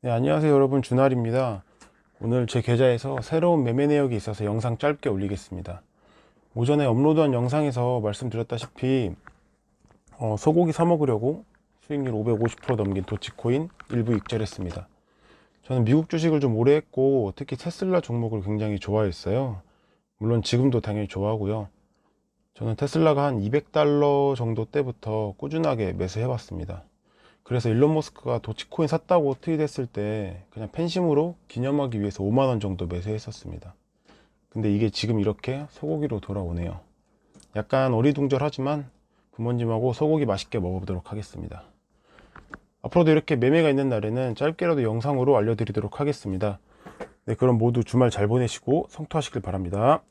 네, 안녕하세요 여러분 준할입니다. 오늘 제 계좌에서 새로운 매매 내역이 있어서 영상 짧게 올리겠습니다. 오전에 업로드한 영상에서 말씀드렸다시피 어, 소고기 사 먹으려고 수익률 550% 넘긴 도치코인 일부 익절 했습니다. 저는 미국 주식을 좀 오래 했고 특히 테슬라 종목을 굉장히 좋아했어요. 물론 지금도 당연히 좋아하고요. 저는 테슬라가 한 200달러 정도 때부터 꾸준하게 매수해 왔습니다. 그래서 일론 머스크가 도치코인 샀다고 트윗했을 때 그냥 팬심으로 기념하기 위해서 5만원 정도 매수했었습니다. 근데 이게 지금 이렇게 소고기로 돌아오네요. 약간 어리둥절하지만 부모님하고 소고기 맛있게 먹어보도록 하겠습니다. 앞으로도 이렇게 매매가 있는 날에는 짧게라도 영상으로 알려드리도록 하겠습니다. 네, 그럼 모두 주말 잘 보내시고 성투하시길 바랍니다.